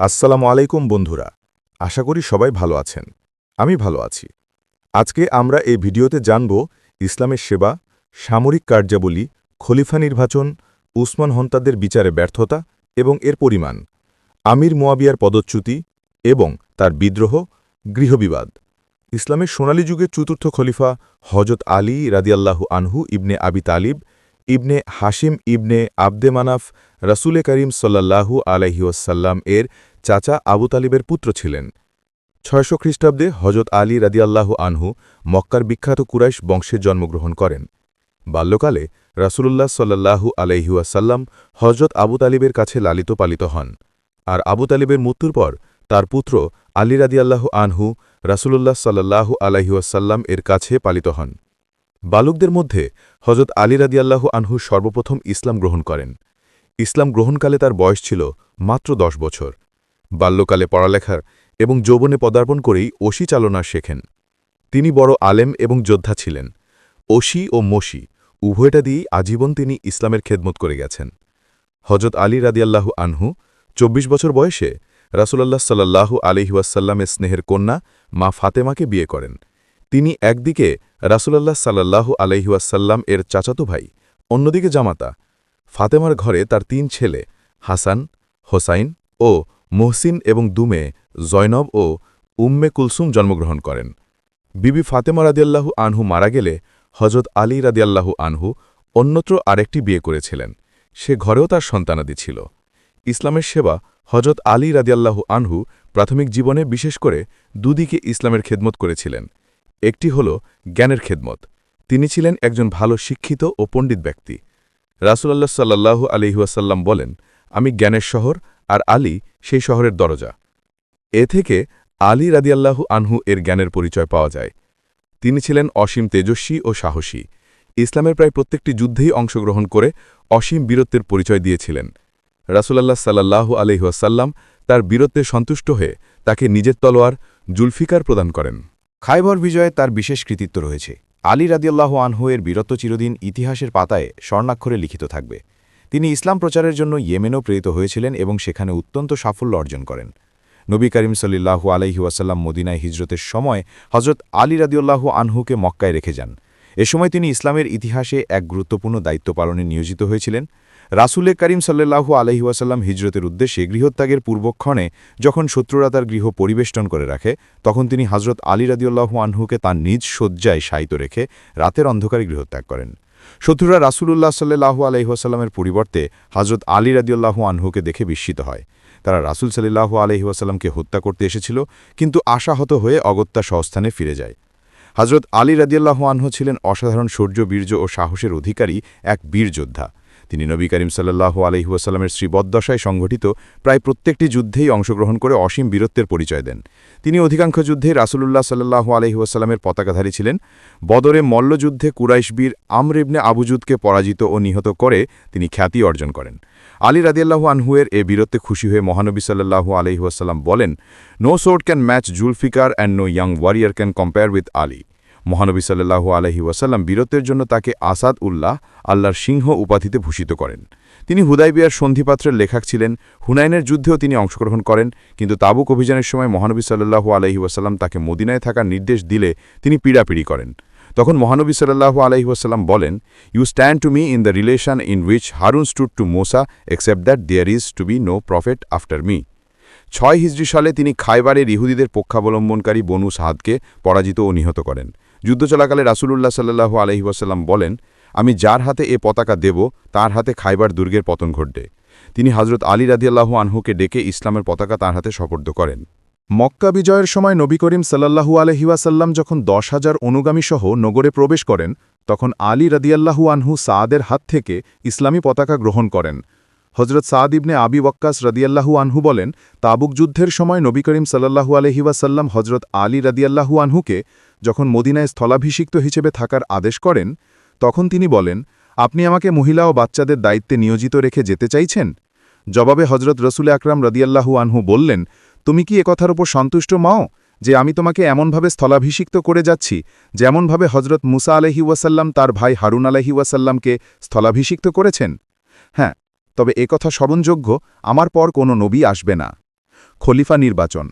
আসসালামু আলাইকুম বন্ধুরা। আশা করি সবাই ভালো আছেন। আমি ভালো আছি। আজকে আমরা এই ভিডিওতে জানব ইসলামের সেবা, সামরিক কার্যাবলী, খলিফা নির্বাচন, উসমান হন্তাদের বিচারে ব্যর্থতা এবং এর পরিমাণ, আমির মোয়াবিয়ার পদচ্যুতি এবং তার বিদ্রোহ, গৃহবিবাদ। ইসলামের সোনালী যুগের চতুর্থ খলিফা হজরত আলী রাদিয়াল্লাহু আনহু ইবনে আবি তালিব, ইবনে হাশিম ইবনে আবদে মানাফ, রাসুলে করিম সাল্লাল্লাহু আলহিউসাল্লাম এর চাচা আবু তালিবের পুত্র ছিলেন। ছয়শো খ্রিস্টাব্দে হজরত আলী রাদিয়াল্লাহু আনহু মক্কার বিখ্যাত কুরাইশ বংশে জন্মগ্রহণ করেন। বাল্যকালে রাসূলুল্লাহ সাল্লাল্লাহু আলহিউসাল্লাম হজরত আবু তালিবের কাছে লালিত পালিত হন। আর আবু তালিবের মৃত্যুর পর তার পুত্র আলী রাদিয়াল্লাহু আনহু রাসূলুল্লাহ সাল্লাল্লাহু আলহিউসাল্লাম এর কাছে পালিত হন। বালকদের মধ্যে হজরত আলী রাদিয়াল্লাহু আনহু সর্বপ্রথম ইসলাম গ্রহণ করেন। ইসলাম গ্রহণকালে তার বয়স ছিল মাত্র দশ বছর। বাল্যকালে পড়ালেখার এবং যৌবনে পদার্পণ করেই ওশি চালনা শেখেন। তিনি বড় আলেম এবং যোদ্ধা ছিলেন। ওশি ও মশি উভয়টা দিয়েই আজীবন তিনি ইসলামের খেদমত করে গেছেন। হজরত আলী রাদিয়াল্লাহু আনহু ২৪ বছর বয়সে রাসুলাল্লাহ সাল্লাল্লাহু আলিহাসাল্লামের স্নেহের কন্যা মা ফাতেমাকে বিয়ে করেন। তিনি একদিকে রাসুলাল্লাহ সাল্লাল্লাহু আলহিউসাল্লাম এর চাচাতো ভাই, অন্যদিকে জামাতা। ফাতেমার ঘরে তার তিন ছেলে, হাসান, হোসাইন ও মোহসিন এবং দুমে জয়নব ও উম্মে কুলসুম জন্মগ্রহণ করেন। বিবি ফাতেমা রাদিয়াল্লাহু আনহু মারা গেলে হজরত আলী রাদিয়াল্লাহু আনহু অন্যত্র আরেকটি বিয়ে করেছিলেন। সে ঘরেও তার সন্তানাদি ছিল। ইসলামের সেবা হজরত আলী রাদিয়াল্লাহু আনহু প্রাথমিক জীবনে বিশেষ করে দুদিকে ইসলামের খেদমত করেছিলেন। একটি হল জ্ঞানের খেদমত। তিনি ছিলেন একজন ভালো শিক্ষিত ও পণ্ডিত ব্যক্তি। রাসুলাল্লাহ সাল্লাল্লাহু আলিহাসাল্লাম বলেন, আমি জ্ঞানের শহর আর আলী সেই শহরের দরজা। এ থেকে আলী রাদিয়াল্লাহু আনহু এর জ্ঞানের পরিচয় পাওয়া যায়। তিনি ছিলেন অসীম তেজস্বী ও সাহসী। ইসলামের প্রায় প্রত্যেকটি যুদ্ধেই অংশগ্রহণ করে অসীম বীরত্বের পরিচয় দিয়েছিলেন। রাসুলাল্লাহ সাল্লাল্লাহু আলহিহাসাল্লাম তার বীরত্বে সন্তুষ্ট হয়ে তাকে নিজের তলোয়ার জুলফিকার প্রদান করেন। খাইবর বিজয়ে তার বিশেষ কৃতিত্ব রয়েছে। আলী রাদিয়াল্লাহ আনহু এর বীরত্ব চিরদিন ইতিহাসের পাতায় স্বর্ণাক্ষরে লিখিত থাকবে। তিনি ইসলাম প্রচারের জন্য ইয়েমেনও প্রেরিত হয়েছিলেন এবং সেখানে অত্যন্ত সাফল্য অর্জন করেন। নবী করিম সল্লাহু আলহি মদিনায় হিজরতের সময় হজরত আলী রাদিউল্লাহু আনহুকে মক্কায় রেখে যান। এ সময় তিনি ইসলামের ইতিহাসে এক গুরুত্বপূর্ণ দায়িত্ব পালনে নিয়োজিত হয়েছিলেন। রাসুলে করিম সাল্লাহু আলহি ওয়াসাল্লাম হিজরতের উদ্দেশ্যে গৃহত্যাগের পূর্বক্ষণে যখন শত্রুরা তার গৃহ পরিবেষ্টন করে রাখে, তখন তিনি হজরত আলী রাদিউল্লাহু আনহুকে তার নিজ শয্যায় শায়িত রেখে রাতের অন্ধকারে গৃহত্যাগ করেন। শত্রুরা রাসুলুল্লাহ সাল্লাহু আলহিহাস্লামের পরিবর্তে হজরত আলী রাদিউল্লাহু আনহুকে দেখে বিস্মিত হয়। তারা রাসুল সাল্লাহু আলহিহাস্লামকে হত্যা করতে এসেছিল, কিন্তু আশাহত হয়ে অগত্যা সহস্থানে ফিরে যায়। হজরত আলী রাদিয়াল্লাহু আনহু ছিলেন অসাধারণ শৌর্য বীর্য ও সাহসের অধিকারী এক বীর যোদ্ধা। তিনি নবী করিম সাল্লাহু আলহিউসাল্লামের শ্রীবদ্দশায় সংঘটিত প্রায় প্রত্যেকটি যুদ্ধেই অংশগ্রহণ করে অসীম বীরত্বের পরিচয় দেন। তিনি অধিকাংশ যুদ্ধে রাসুলুল্লাহ সাল্লাহু আলহিউসাল্লামের পতাকাধারী ছিলেন। বদরে মল্লযুদ্ধে কুরাইশ বীর আমরিবনে আবুজুদকে পরাজিত ও নিহত করে তিনি খ্যাতি অর্জন করেন। আলী রাদিয়াল্লাহু আনহুয়ের এ বীরত্বে খুশি হয়ে মহানবী সাল্লাহু আলহিউসাল্লাম বলেন no sword can match Zulfiqar and no young warrior can compare with Ali মহানবী সাল্লাহু আলহি ওয়াসাল্লাম বীরত্বের জন্য তাকে আসাদ উল্লাহ, আল্লাহর সিংহ উপাধিতে ভূষিত করেন। তিনি হুদাইবিয়ার সন্ধিপাত্রের লেখক ছিলেন, হুনাইনের যুদ্ধেও তিনি অংশগ্রহণ করেন, কিন্তু তাবুক অভিযানের সময় মহানবী সাল্লাহু আলহি ওয়াসাল্লাম তাকে মদিনায় থাকার নির্দেশ দিলে তিনি পীড়াপিড়ি করেন। তখন মহানবী সাল্লাহু আলহিহাস্লাম বলেন you stand to me in the relation in which Harun stood to Musa except that there is to be no prophet after me ছয় হিজড়ি সালে তিনি খাইবারের ইহুদিদের পক্ষাবলম্বনকারী বনু সাহাদকে পরাজিত ও নিহত করেন। যুদ্ধ চলাকালে রাসুলুল্লাহ সাল্লাহু আলহি ওয়াসাল্লাম বলেন, আমি যার হাতে এ পতাকা দেব, তার হাতে খাইবার দুর্গের পতন ঘটবে। তিনি হজরত আলী রাদিয়াল্লাহু আনহুকে ডেকে ইসলামের পতাকা তার হাতে সপর্দ করেন। মক্কা বিজয়ের সময় নবী করিম সাল্লাহু আলহিওয়াসাল্লাম যখন দশ হাজার অনুগামীসহ নগরে প্রবেশ করেন, তখন আলী রাদিয়াল্লাহু আনহু সাদের হাত থেকে ইসলামী পতাকা গ্রহণ করেন। হজরত সাদ ইবনে আবি ওয়াক্কাস রদিয়াল্লাহু আনহু বলেন, তাবুক যুদ্ধের সময় নবী করিম সাল্লাহু আলহিওয়াসাল্লাম হজরত আলী রাদিয়াল্লাহু আনহুকে যখন মদিনায় স্থলাভিষিক্ত হিসেবে থাকার আদেশ করেন, তখন তিনি বলেন, আপনি আমাকে মহিলা ও বাচ্চাদের দায়িত্বে নিয়োজিত রেখে যেতে চাইছেন? জবাবে হজরত রসুল আকরাম রদিয়াল্লাহু আনহু বললেন, তুমি কি একথার ওপর সন্তুষ্ট মাও, যে আমি তোমাকে এমনভাবে স্থলাভিষিক্ত করে যাচ্ছি, যেমনভাবে হজরত মুসা আলহি ওয়াসাল্লাম তার ভাই হারুন আলহি ওয়াসাল্লামকে স্থলাভিষিক্ত করেছেন? হ্যাঁ তবে একথা স্মরণযোগ্য, আমার পর কোনো নবী আসবে না। খলিফা নির্বাচন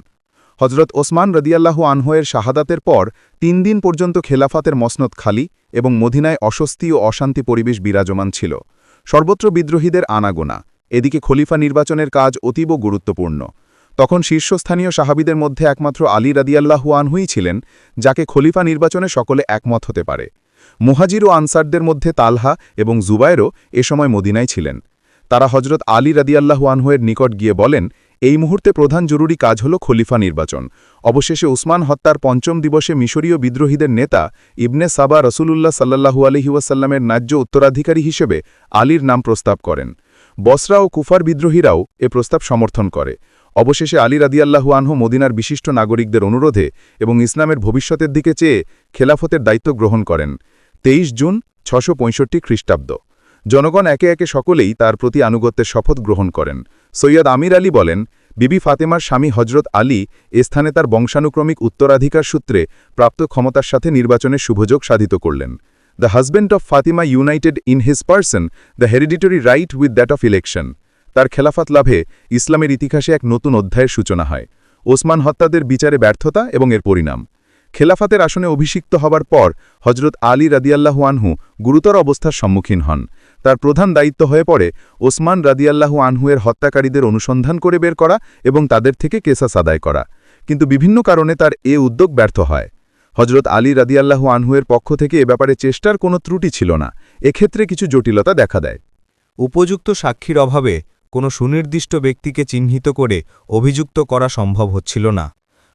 হজরত ওসমান রদিয়াল্লাহু আনহোয়ের শাহাদাতের পর তিন দিন পর্যন্ত খেলাফাতের মসনদ খালি এবং মদিনায় অস্বস্তি ও অশান্তি পরিবেশ বিরাজমান ছিল। সর্বত্র বিদ্রোহীদের আনাগোনা। এদিকে খলিফা নির্বাচনের কাজ অতীব গুরুত্বপূর্ণ। তখন শীর্ষস্থানীয় সাহাবিদের মধ্যে একমাত্র আলী রাদিয়াল্লাহু আনহুই ছিলেন, যাকে খলিফা নির্বাচনে সকলে একমত হতে পারে। মুহাজির ও আনসারদের মধ্যে তালহা এবং জুবায়েরও এ সময় মদিনায় ছিলেন। তারা হজরত আলী রাদিয়াল্লাহু আনহুয়ের নিকট গিয়ে বলেন এই মুহূর্তে প্রধান জরুরি কাজ হল খলিফা নির্বাচন। অবশেষে উসমান হত্যার পঞ্চম দিবসে মিশরীয় বিদ্রোহীদের নেতা ইবনে সাবা রসুলুল্লাহ সাল্লাহু আলহিউসাল্লামের ন্যায্য উত্তরাধিকারী হিসেবে আলীর নাম প্রস্তাব করেন। বসরা ও কুফার বিদ্রোহীরাও এ প্রস্তাব সমর্থন করে। অবশেষে আলী রাদিয়াল্লাহু আনহু মদিনার বিশিষ্ট নাগরিকদের অনুরোধে এবং ইসলামের ভবিষ্যতের দিকে চেয়ে খেলাফতের দায়িত্ব গ্রহণ করেন। তেইশ জুন, ছশো খ্রিস্টাব্দ। জনগণ একে একে সকলেই তার প্রতি আনুগত্যের শপথ গ্রহণ করেন। সৈয়দ আমির আলী বলেন, বিবি ফাতেমার স্বামী হজরত আলী এ স্থানে তার বংশানুক্রমিক উত্তরাধিকার সূত্রে প্রাপ্ত ক্ষমতার সাথে নির্বাচনের শুভযোগ সাধিত করলেন। The husband of Fatima united in his person, the hereditary right with that of election. তার খেলাফাত লাভে ইসলামের ইতিহাসে এক নতুন অধ্যায়ের সূচনা হয়। ওসমান হত্যাদের বিচারে ব্যর্থতা এবং এর পরিণাম। খেলাফাতের আসনে অভিষিক্ত হবার পর হজরত আলী রাদিয়াল্লাহু আনহু গুরুতর অবস্থার সম্মুখীন হন। তার প্রধান দায়িত্ব হয়ে পড়ে ওসমান রাদিয়াল্লাহু আনহুয়ের হত্যাকারীদের অনুসন্ধান করে বের করা এবং তাদের থেকে কেসাস আদায় করা। কিন্তু বিভিন্ন কারণে তার এ উদ্যোগ ব্যর্থ হয়। হজরত আলী রাদিয়াল্লাহু আনহুয়ের পক্ষ থেকে এ ব্যাপারে চেষ্টার কোনো ত্রুটি ছিল না। এক্ষেত্রে কিছু জটিলতা দেখা দেয়। উপযুক্ত সাক্ষীর অভাবে কোনো সুনির্দিষ্ট ব্যক্তিকে চিহ্নিত করে অভিযুক্ত করা সম্ভব হচ্ছিল না।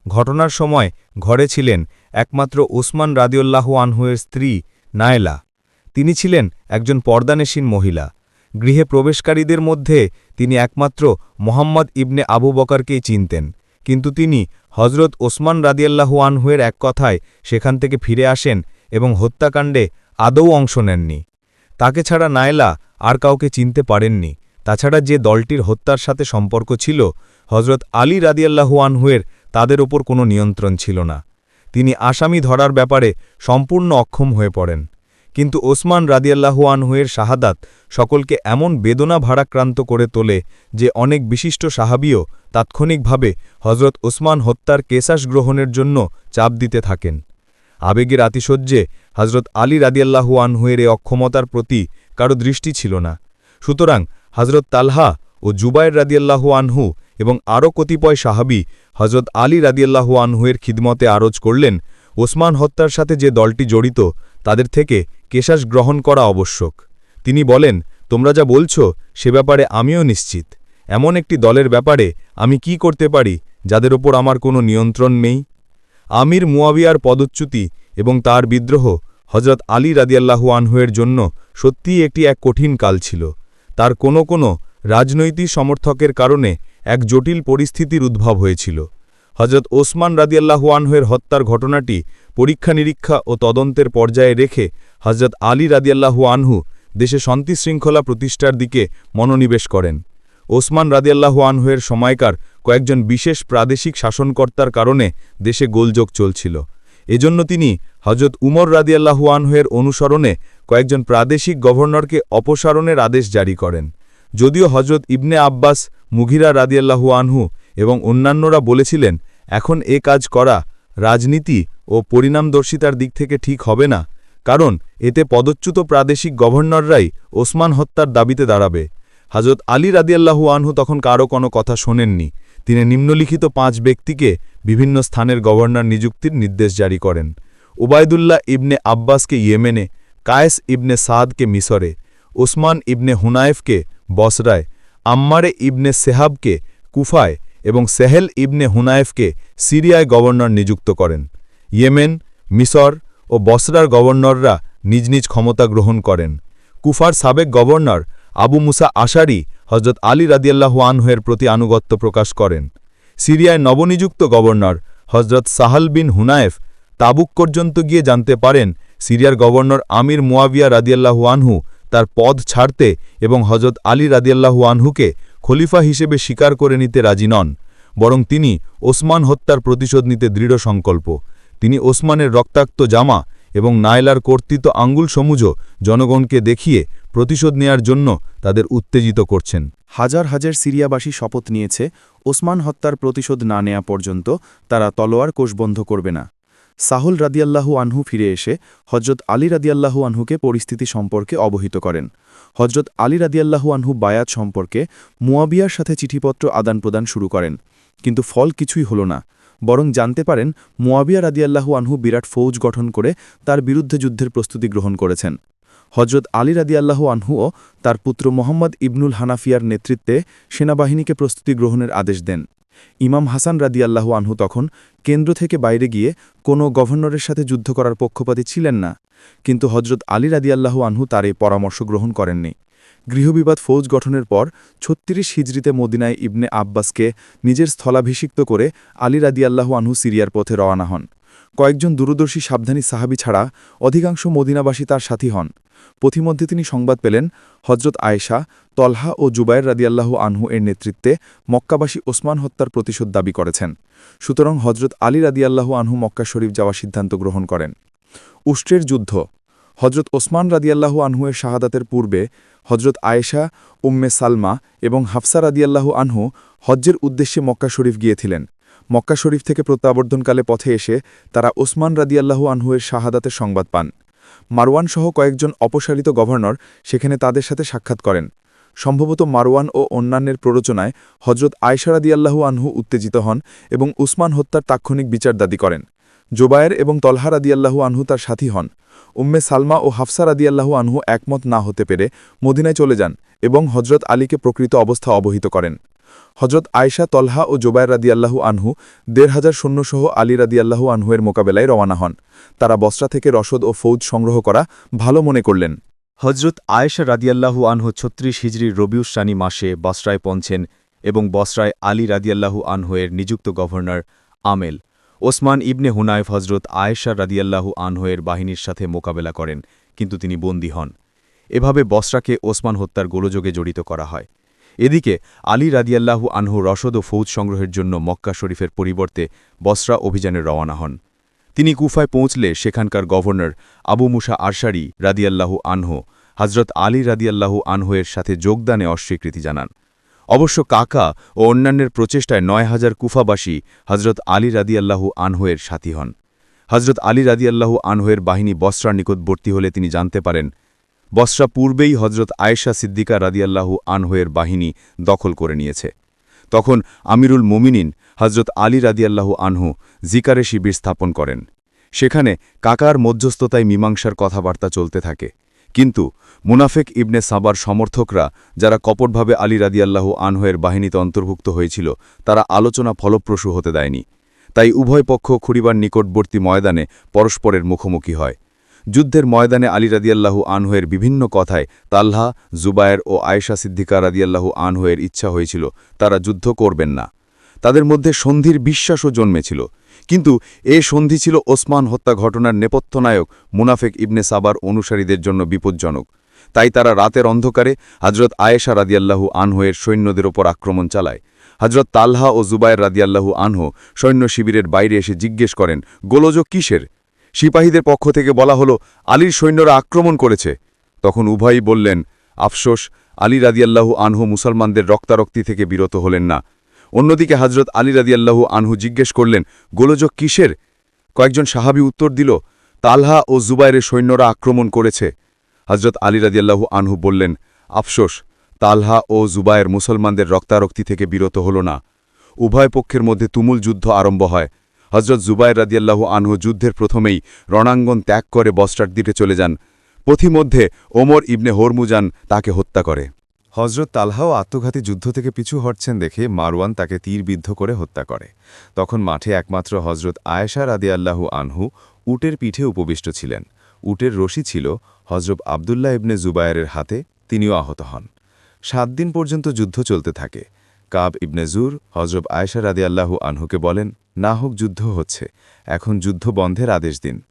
ঘটনার সময় ঘরে ছিলেন একমাত্র ওসমান রাদিউল্লাহু আনহুয়ের স্ত্রী নায়লা। তিনি ছিলেন একজন পর্দানেশীন মহিলা। গৃহে প্রবেশকারীদের মধ্যে তিনি একমাত্র মোহাম্মদ ইবনে আবু বকারকেই চিনতেন। কিন্তু তিনি হজরত ওসমান রাদিয়াল্লাহু আনহুয়ের এক কথায় সেখান থেকে ফিরে আসেন এবং হত্যাকাণ্ডে আদৌ অংশ নেননি। তাকে ছাড়া নায়লা আর কাউকে চিনতে পারেননি। তাছাড়া যে দলটির হত্যার সাথে সম্পর্ক ছিল হজরত আলী রাদিয়াল্লাহু আনহুয়ের তাদের ওপর কোনো নিয়ন্ত্রণ ছিল না। তিনি আসামি ধরার ব্যাপারে সম্পূর্ণ অক্ষম হয়ে পড়েন। কিন্তু ওসমান রাদিয়াল্লাহু আনহুয়ের শাহাদাত সকলকে এমন বেদনা ভারাক্রান্ত করে তোলে যে অনেক বিশিষ্ট সাহাবিও তাৎক্ষণিকভাবে হজরত ওসমান হত্যার কেসাস গ্রহণের জন্য চাপ দিতে থাকেন। আবেগের আতিশয্যে হজরত আলী রাদিয়াল্লাহু আনহুয়ের এ অক্ষমতার প্রতি কারও দৃষ্টি ছিল না। সুতরাং হজরত তালহা ও জুবায়ের রাদিয়াল্লাহু আনহু এবং আরও কতিপয় সাহাবি হজরত আলী রাদিয়াল্লাহু আনহুয়ের খিদমতে আরজ করলেন ওসমান হত্যার সাথে যে দলটি জড়িত, তাদের থেকে কেশাস গ্রহণ করা আবশ্যক। তিনি বলেন, তোমরা যা বলছ, সে ব্যাপারে আমিও নিশ্চিত। এমন একটি দলের ব্যাপারে আমি কি করতে পারি, যাদের ওপর আমার কোনো নিয়ন্ত্রণ নেই? আমির মুয়াবিয়ার পদচ্যুতি এবং তার বিদ্রোহ হজরত আলী রাদিয়াল্লাহু আনহুয়ের জন্য সত্যিই একটি এক কঠিন কাল ছিল। তার কোনো কোনো রাজনৈতিক সমর্থকের কারণে এক জটিল পরিস্থিতির উদ্ভব হয়েছিল। হজরত ওসমান রাদিয়াল্লাহু আনহুয়ের হত্যার ঘটনাটি পরীক্ষা নিরীক্ষা ও তদন্তের পর্যায়ে রেখে হজরত আলী রাদিয়াল্লাহু আনহু দেশে শান্তি শৃঙ্খলা প্রতিষ্ঠার দিকে মনোনিবেশ করেন। ওসমান রাদিয়াল্লাহু আনহুয়ের সময়কার কয়েকজন বিশেষ প্রাদেশিক শাসনকর্তার কারণে দেশে গোলযোগ চলছিল। এজন্য তিনি হজরত উমর রাদিয়াল্লাহু আনহুয়ের অনুসরণে কয়েকজন প্রাদেশিক গভর্নরকে অপসারণের আদেশ জারি করেন। যদিও হজরত ইবনে আব্বাস মুঘিরা রাদিয়াল্লাহু আনহু এবং অন্যান্যরা বলেছিলেন এখন এ কাজ করা রাজনীতি ও পরিণামদর্শিতার দিক থেকে ঠিক হবে না, কারণ এতে পদচ্যুত প্রাদেশিক গভর্নররাই ওসমান হত্যার দাবিতে দাঁড়াবে। হজরত আলী রাদিয়াল্লাহু আনহু তখন কারও কোনো কথা শোনেননি। তিনি নিম্নলিখিত পাঁচ ব্যক্তিকে বিভিন্ন স্থানের গভর্নর নিযুক্তির নির্দেশ জারি করেন। উবায়দুল্লাহ ইবনে আব্বাসকে ইয়েমেনে, কায়েস ইবনে সাদকে মিসরে, ওসমান ইবনে হুনায়েফকে বসরায়, আম্মারে ইবনে সেহাবকে কুফায় এবং সেহেল ইবনে হুনায়েফকে সিরিয়ায় গভর্নর নিযুক্ত করেন। ইয়েমেন, মিসর ও বসরার গভর্নররা নিজ নিজ ক্ষমতা গ্রহণ করেন। কুফার সাবেক গভর্নর আবু মুসা আশারি হজরত আলী রাদিয়াল্লাহু আনহুয়ের প্রতি আনুগত্য প্রকাশ করেন। সিরিয়ায় নবনিযুক্ত গভর্নর হজরত সাহাল বিন হুনায়েফ তাবুক পর্যন্ত গিয়ে জানতে পারেন সিরিয়ার গভর্নর আমির মুয়াবিয়া রাদিয়াল্লাহু আনহু তার পদ ছাড়তে এবং হজরত আলী রাদিয়াল্লাহু আনহুকে খলিফা হিসেবে স্বীকার করে নিতে রাজি নন, বরং তিনি ওসমান হত্যার প্রতিশোধ নিতে দৃঢ় সংকল্প। তিনি ওসমানের রক্তাক্ত জামা এবং নায়লার কর্তৃত আঙ্গুল সমুজ জনগণকে দেখিয়ে প্রতিশোধ নেয়ার জন্য তাদের উত্তেজিত করছেন। হাজার হাজার সিরিয়াবাসী শপথ নিয়েছে, ওসমান হত্যার প্রতিশোধ না নেয়া পর্যন্ত তারা তলোয়ার কোষ বন্ধ করবে না। সাহুল রাদিয়াল্লাহু আনহু ফিরে এসে হজরত আলী রাদিয়াল্লাহু আনহুকে পরিস্থিতি সম্পর্কে অবহিত করেন। হজরত আলী রাদিয়াল্লাহু আনহু বায়াত সম্পর্কে মুয়াবিয়ার সাথে চিঠিপত্র আদান প্রদান শুরু করেন, কিন্তু ফল কিছুই হল না। বরং জানতে পারেন, মুয়াবিয়া রাদিয়াল্লাহু আনহু বিরাট ফৌজ গঠন করে তার বিরুদ্ধে যুদ্ধের প্রস্তুতি গ্রহণ করেছেন। হজরত আলী রাদিয়াল্লাহু আনহুও তার পুত্র মোহাম্মদ ইবনুল হানাফিয়ার নেতৃত্বে সেনাবাহিনীকে প্রস্তুতি গ্রহণের আদেশ দেন। ইমাম হাসান রাদিয়াল্লাহু আনহু তখন কেন্দ্র থেকে বাইরে গিয়ে কোনো গভর্নরের সাথে যুদ্ধ করার পক্ষপাতী ছিলেন না, কিন্তু হজরত আলী রাদিয়াল্লাহু আনহু তার এই পরামর্শ গ্রহণ করেননি। গৃহবিবাদ ফৌজ গঠনের পর ছত্রিশ হিজড়িতে মদিনায় ইবনে আব্বাসকে নিজের স্থলাভিষিক্ত করে আলী রাদিয়াল্লাহু আনহু সিরিয়ার পথে রওনা হন। কয়েকজন দূরদর্শী সাবধানী সাহাবি ছাড়া অধিকাংশ মদিনাবাসী তার সাথী হন। পথিমধ্যে তিনি সংবাদ পেলেন হজরত আয়েশা, তলহা ও জুবায়ের রাদিয়াল্লাহু আনহু এর নেতৃত্বে মক্কাবাসী ওসমান হত্যার প্রতিশোধ দাবি করেছেন। সুতরাং হজরত আলী রাদিয়াল্লাহু আনহু মক্কা শরীফ যাওয়ার সিদ্ধান্ত গ্রহণ করেন। উষ্ট্রের যুদ্ধ। হজরত ওসমান রাদিয়াল্লাহু আনহুয়ের শাহাদাতের পূর্বে হজরত আয়েশা, উম্মে সালমা এবং হাফসা রাদিয়াল্লাহু আনহু হজ্জের উদ্দেশ্যে মক্কা শরীফ গিয়েছিলেন। মক্কা শরীফ থেকে প্রত্যাবর্তনকালে পথে এসে তারা ওসমান রাদিয়াল্লাহু আনহুয়ের শাহাদাতের সংবাদ পান। মারওয়ান সহ কয়েকজন অপসারিত গভর্নর সেখানে তাদের সাথে সাক্ষাৎ করেন। সম্ভবত মারওয়ান ও অন্যান্যের প্ররোচনায় হজরত আয়সারাদিয়াল্লাহু আনহু উত্তেজিত হন এবং উসমান হত্যার তাৎক্ষণিক বিচার দাবি করেন। জোবায়ের এবং তলহা রাদিয়াল্লাহু আনহু তার সাথী হন। উম্মে সালমা ও হাফসা রাদিয়াল্লাহু আনহু একমত না হতে পেরে মদিনায় চলে যান এবং হজরত আলীকে প্রকৃত অবস্থা অবহিত করেন। হজরত আয়শা, তলহা ও জোবায়ের রাদিয়াল্লাহু আনহু দেড় হাজার সৈন্যসহ আলী রাদিয়াল্লাহু আনহুয়ের মোকাবেলায় রওনা হন। তারা বস্রা থেকে রসদ ও ফৌজ সংগ্রহ করা ভালো মনে করলেন। হজরত আয়েশা রাদিয়াল্লাহু আনহু ছত্রিশ হিজরির রবিউসানি মাসে বসরায় পৌঁছেন এবং বসরায় আলী রাদিয়াল্লাহু আনহুয়ের নিযুক্ত গভর্নর আমেল। ওসমান ইবনে হুনায়ফ হজরত আয়েশা রাদিয়াল্লাহু আনহুয়ের বাহিনীর সাথে মোকাবেলা করেন, কিন্তু তিনি বন্দী হন। এভাবে বসরাকে ওসমান হত্যার গোলযোগে জড়িত করা হয়। এদিকে আলী রাদিয়াল্লাহু আনহু রসদ ও ফৌজ সংগ্রহের জন্য মক্কা শরীফের পরিবর্তে বসরা অভিযানে রওনা হন। তিনি কুফায় পৌঁছলে সেখানকার গভর্নর আবু মুসা আরশারি রাদিয়াল্লাহু আনহু হজরত আলী রাদিয়াল্লাহু আনহুয়ের সাথে যোগদানে অস্বীকৃতি জানান। অবশ্য কাকা ও অন্যান্যের প্রচেষ্টায় নয় হাজার কুফাবাসী হজরত আলী রাদিয়াল্লাহু আনহুয়ের সাথী হন। হজরত আলী রাদিয়াল্লাহু আনহুয়ের বাহিনী বসরার নিকটবর্তী হলে তিনি জানতে পারেন বসরা পূর্বেই হজরত আয়েশা সিদ্দিকা রাদিয়াল্লাহু আনহুয়ের বাহিনী দখল করে নিয়েছে। তখন আমিরুল মোমিনিন হজরত আলী রাদিয়াল্লাহু আনহু জিকারে শিবির স্থাপন করেন। সেখানে কাকার মধ্যস্থতায় মীমাংসার কথাবার্তা চলতে থাকে। কিন্তু মুনাফেক ইবনে সাবার সমর্থকরা, যারা কপটভাবে আলী রাদিয়াল্লাহু আনহুয়ের বাহিনীতে অন্তর্ভুক্ত হয়েছিল, তারা আলোচনা ফলপ্রসূ হতে দেয়নি। তাই উভয় পক্ষ খুড়িবার নিকটবর্তী ময়দানে পরস্পরের মুখোমুখি হয়। যুদ্ধের ময়দানে আলী রাদিয়াল্লাহু আনহুয়ের বিভিন্ন কথায় তাল্হা, জুবায়ের ও আয়েশা সিদ্দিকা রাদিয়াল্লাহু আনহুয়ের ইচ্ছা হয়েছিল, তারা যুদ্ধ করবেন না। তাদের মধ্যে সন্ধির বিশ্বাসও জন্মেছিল। কিন্তু এ সন্ধি ছিল ওসমান হত্যা ঘটনার নেপথ্যনায়ক মুনাফেক ইবনে সাবার অনুসারীদের জন্য বিপজ্জনক। তাই তারা রাতের অন্ধকারে হজরত আয়েশা রাদিয়াল্লাহু আনহুয়ের সৈন্যদের ওপর আক্রমণ চালায়। হজরত তালহা ও জুবায়ের রাদিয়াল্লাহু আনহু সৈন্য শিবিরের বাইরে এসে জিজ্ঞেস করেন গোলযোগ কিসের? সিপাহীদের পক্ষ থেকে বলা হলো, আলীর সৈন্যরা আক্রমণ করেছে। তখন উভয়ই বললেন, আফসোস, আলী রাদিয়াল্লাহু আনহু মুসলমানদের রক্তারক্তি থেকে বিরত হলেন না। অন্যদিকে হজরত আলী রাদিয়াল্লাহু আনহু জিজ্ঞেস করলেন, গোলযোগ কিসের? কয়েকজন সাহাবি উত্তর দিল, তালহা ও জুবাইরের সৈন্যরা আক্রমণ করেছে। হজরত আলী রাদিয়াল্লাহু আনহু বললেন, আফসোস, তালহা ও জুবায়ের মুসলমানদের রক্তারক্তি থেকে বিরত হল না। উভয় পক্ষের মধ্যে তুমুল যুদ্ধ আরম্ভ হয়। হজরত জুবায়ের রাদিয়াল্লাহু আনহু যুদ্ধের প্রথমেই রণাঙ্গন ত্যাগ করে বস্টার দিকে চলে যান। পথিমধ্যে ওমর ইবনে হরমুজান তাকে হত্যা করে। হজরত তালহাও আত্মঘাতী যুদ্ধ থেকে পিছু হটছেন দেখে মারওয়ান তাকে তীরবিদ্ধ করে হত্যা করে। তখন মাঠে একমাত্র হজরত আয়েশা রাদিয়াল্লাহু আনহু উটের পিঠে উপবিষ্ট ছিলেন। উটের রশি ছিল হজরত আবদুল্লাহ ইবনে জুবায়েরের হাতে, তিনিও আহত হন। সাত দিন পর্যন্ত যুদ্ধ চলতে থাকে। কাব ইবনে জুর হজরত আয়েশা রাদিয়াল্লাহু আনহুকে বলেন না হোক যুদ্ধ হচ্ছে। এখন যুদ্ধ বন্ধের আদেশ দিন।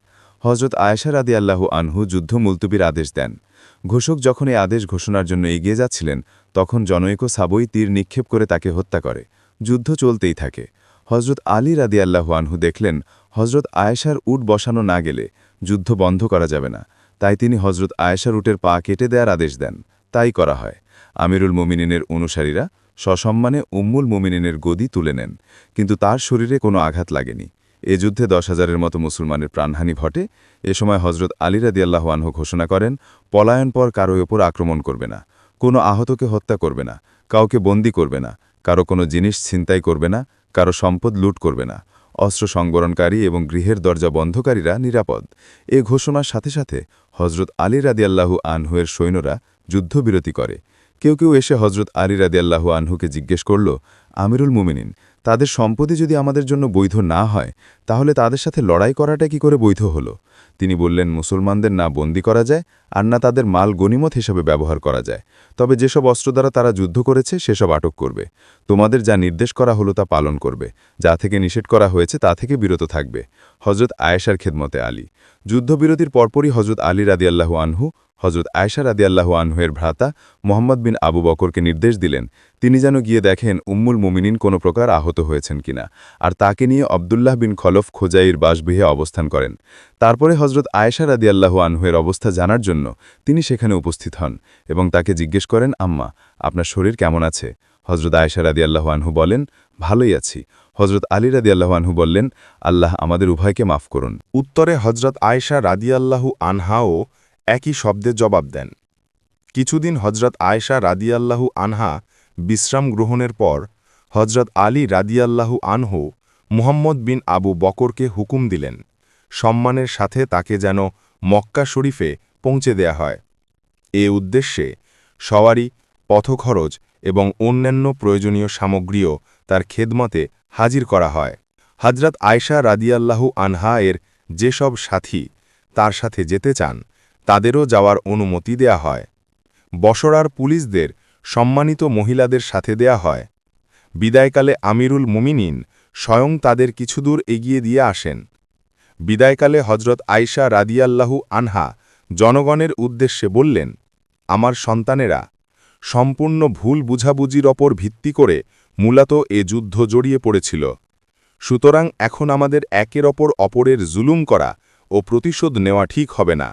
হজরত আয়েশা রাদিয়াল্লাহু আনহু যুদ্ধ মুলতুবির আদেশ দেন। ঘোষক যখন এই আদেশ ঘোষণার জন্য এগিয়ে যাচ্ছিলেন, তখন জনৈক সাবই তীর নিক্ষেপ করে তাকে হত্যা করে। যুদ্ধ চলতেই থাকে। হজরত আলী রাদিয়াল্লাহু আনহু দেখলেন হজরত আয়েশার উট বসানো না গেলে যুদ্ধ বন্ধ করা যাবে না। তাই তিনি হজরত আয়েশার উটের পা কেটে দেওয়ার আদেশ দেন। তাই করা হয়। আমিরুল মোমিনিনের অনুসারীরা সসম্মানে উম্মুল মোমিনিনের গদি তুলে নেন, কিন্তু তার শরীরে কোনো আঘাত লাগেনি। এ যুদ্ধে দশ হাজারের মতো মুসলমানের প্রাণহানি ঘটে। এ সময় হজরত আলী রাদিয়াল্লাহু আনহু ঘোষণা করেন পলায়ন পর কারোর ওপর আক্রমণ করবে না। কোনো আহতকে হত্যা করবে না, কাউকে বন্দি করবে না, কারও কোনো জিনিস ছিনতাই করবে না, কারও সম্পদ লুট করবে না। অস্ত্র সংবরণকারী এবং গৃহের দরজা বন্ধকারীরা নিরাপদ। এ ঘোষণার সাথে সাথে হজরত আলী রাদিয়াল্লাহু আনহুয়ের সৈন্যরা যুদ্ধবিরতি করে। কেউ কেউ এসে হজরত আলী রাদিয়াল্লাহু আনহুকে জিজ্ঞেস করল, আমিরুল মুমিনিন, তাদের সম্পত্তি যদি আমাদের জন্য বৈধ না হয়, তাহলে তাদের সাথে লড়াই করাটা কি করে বৈধ হলো? তিনি বললেন, মুসলমানদের না বন্দি করা যায়, আর না তাদের মাল গনিমত হিসাবে ব্যবহার করা যায়। তবে যেসব অস্ত্র দ্বারা তারা যুদ্ধ করেছে, সেসব আটক করবে। তোমাদের যা নির্দেশ করা হলো তা পালন করবে। যা থেকে নিষেধ করা হয়েছে, তা থেকে বিরত থাকবে। হজরত আয়েশার খেদমতে আলী। যুদ্ধবিরতির পরপরই হজরত আলী রাদিয়াল্লাহু আনহু হজরত আয়েশা রাদিয়াল্লাহু আনহুয়ের ভ্রাতা মোহাম্মদ বিন আবু বকরকে নির্দেশ দিলেন, তিনি যেন গিয়ে দেখেন উম্মুল মুমিনিন কোনো প্রকার আহত হয়েছেন কিনা, আর তাকে নিয়ে আবদুল্লাহ বিন খলফ খোজাইর বাসবিহে অবস্থান করেন। তারপরে হজরত আয়েশা রাদিয়াল্লাহু আনহুয়ের অবস্থা জানার জন্য তিনি সেখানে উপস্থিত হন এবং তাকে জিজ্ঞেস করেন, আম্মা, আপনার শরীর কেমন আছে? হজরত আয়েশা রাদিয়াল্লাহু আনহু বলেন, ভালোই আছি। হজরত আলী রাদিয়াল্লাহু আনহু বললেন, আল্লাহ আমাদের উভয়কে মাফ করুন। উত্তরে হজরত আয়েশা রাদিয়াল্লাহু আনহাও একই শব্দে জবাব দেন। কিছুদিন হজরত আয়েশা রাদিয়াল্লাহু আনহা বিশ্রাম গ্রহণের পর হজরত আলী রাদিয়াল্লাহু আনহু মুহাম্মদ বিন আবু বকরকে হুকুম দিলেন, সম্মানের সাথে তাকে যেন মক্কা শরীফে পৌঁছে দেয়া হয়। এ উদ্দেশ্যে সওয়ারি, পথখরচ এবং অন্যান্য প্রয়োজনীয় সামগ্রীও তার খেদমতে হাজির করা হয়। হজরত আয়শা রাদিয়াল্লাহু আনহা এর যেসব সাথী তার সাথে যেতে চান তাদেরও যাওয়ার অনুমতি দেয়া হয়। বসরার পুলিশদের সম্মানিত মহিলাদের সাথে দেয়া হয়। বিদায়কালে আমিরুল মুমিনিন স্বয়ং তাদের কিছুদূর এগিয়ে দিয়ে আসেন। বিদায়কালে হজরত আয়শা রাদিয়াল্লাহু আনহা জনগণের উদ্দেশ্যে বললেন, আমার সন্তানেরা, সম্পূর্ণ ভুল বুঝাবুঝির ওপর ভিত্তি করে মূলত এ যুদ্ধ জড়িয়ে পড়েছিল। সুতরাং এখন আমাদের একের ওপর অপরের জুলুম করা ও প্রতিশোধ নেওয়া ঠিক হবে না।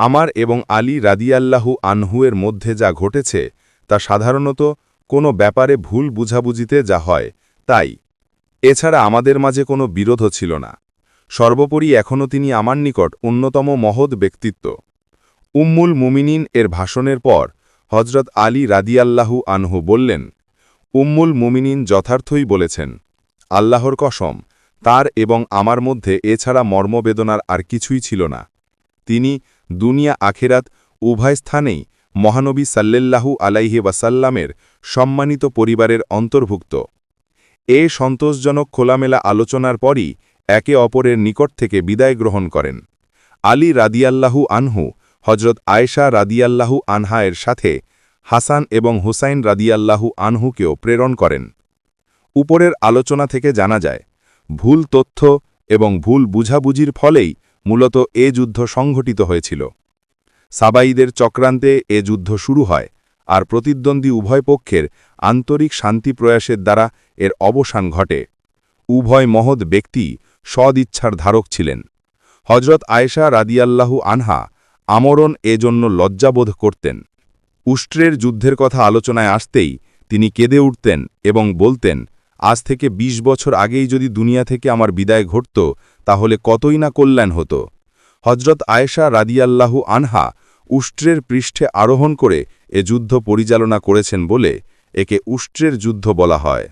আমার এবং আলী রাদিয়াল্লাহু আনহুয়ের মধ্যে যা ঘটেছে, তা সাধারণত কোনো ব্যাপারে ভুল বুঝাবুঝিতে যা হয়, তাই। এছাড়া আমাদের মাঝে কোনো বিরোধও ছিল না। সর্বোপরি এখনও তিনি আমার নিকট অন্যতম মহৎ ব্যক্তিত্ব। উম্মুল মুমিনিন এর ভাষণের পর হজরত আলী রাদিয়াল্লাহু আনহু বললেন, উম্মুল মুমিনিন যথার্থই বলেছেন, আল্লাহর কসম, তার এবং আমার মধ্যে এছাড়া মর্মবেদনার আর কিছুই ছিল না। তিনি দুনিয়া আখেরাত উভয় স্থানেই মহানবী সাল্লেল্লাহু আলাইহে ওয়াসাল্লামের সম্মানিত পরিবারের অন্তর্ভুক্ত। এ সন্তোষজনক খোলামেলা আলোচনার পরই একে অপরের নিকট থেকে বিদায় গ্রহণ করেন। আলী রাদিয়াল্লাহু আনহু হজরত আয়েশা রাদিয়াল্লাহু আনহায়ের সাথে হাসান এবং হুসাইন রাদিয়াল্লাহু আনহুকেও প্রেরণ করেন। উপরের আলোচনা থেকে জানা যায়, ভুল তথ্য এবং ভুল বুঝাবুঝির ফলেই মূলত এ যুদ্ধ সংঘটিত হয়েছিল। সাবাইদের চক্রান্তে এ যুদ্ধ শুরু হয়, আর প্রতিদ্বন্দ্বী উভয় পক্ষের আন্তরিক শান্তি প্রয়াসের দ্বারা এর অবসান ঘটে। উভয় মহৎ ব্যক্তি সদিচ্ছার ধারক ছিলেন। হজরত আয়েশা রাদিয়াল্লাহু আনহা আমরণ এজন্য লজ্জাবোধ করতেন। উষ্ট্রের যুদ্ধের কথা আলোচনায় আসতেই তিনি কেঁদে উঠতেন এবং বলতেন, আজ থেকে ২০ বছর আগেই যদি দুনিয়া থেকে আমার বিদায় ঘটত তাহলে কতই না কল্যাণ হতো। হজরত আয়েশা রাদিয়াল্লাহু আনহা উষ্ট্রের পৃষ্ঠে আরোহণ করে এ যুদ্ধ পরিচালনা করেছেন বলে একে উষ্ট্রের যুদ্ধ বলা হয়।